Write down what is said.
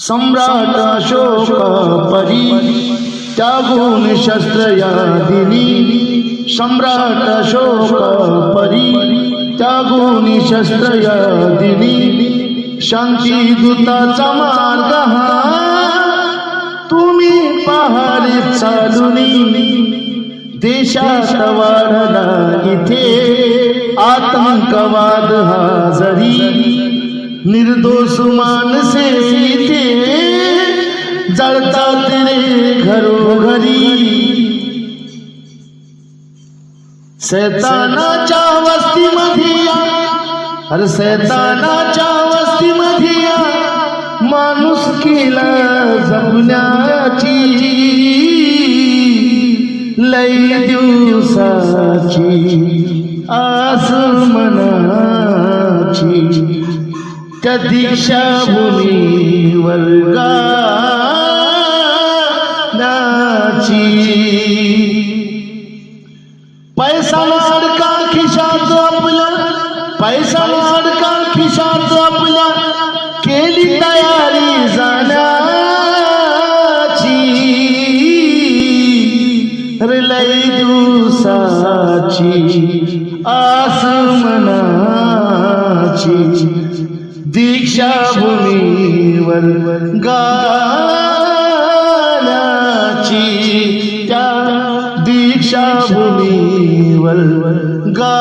सम्राट अशोक परी त्यागून शस्त्र या दिनी सम्राट अशोक परी त्यागून शस्त्र या दिनी शांती दूताचा मार्ग हा तुम्ही पहारी चालुनी. देशात वाढला इथे आतंकवाद हा जरी. निर्दोष मान से थे। जलता तेरे घरों घरी। सैताना चावस्ती मधिया। हर सैताना चावस्ती मधिया। मानुष की जपण्याची लय दिवसाची आसमनाची त्या दीक्षाभूमी वर्गाची पैसा अडका खिशात आपला पैसा अडका खिशात आपला केली तयारी जाण्याची. रे लई दिवसाची आस दीक्षाभूमीवर गाण्याची त्या दीक्षाभूमीवर गा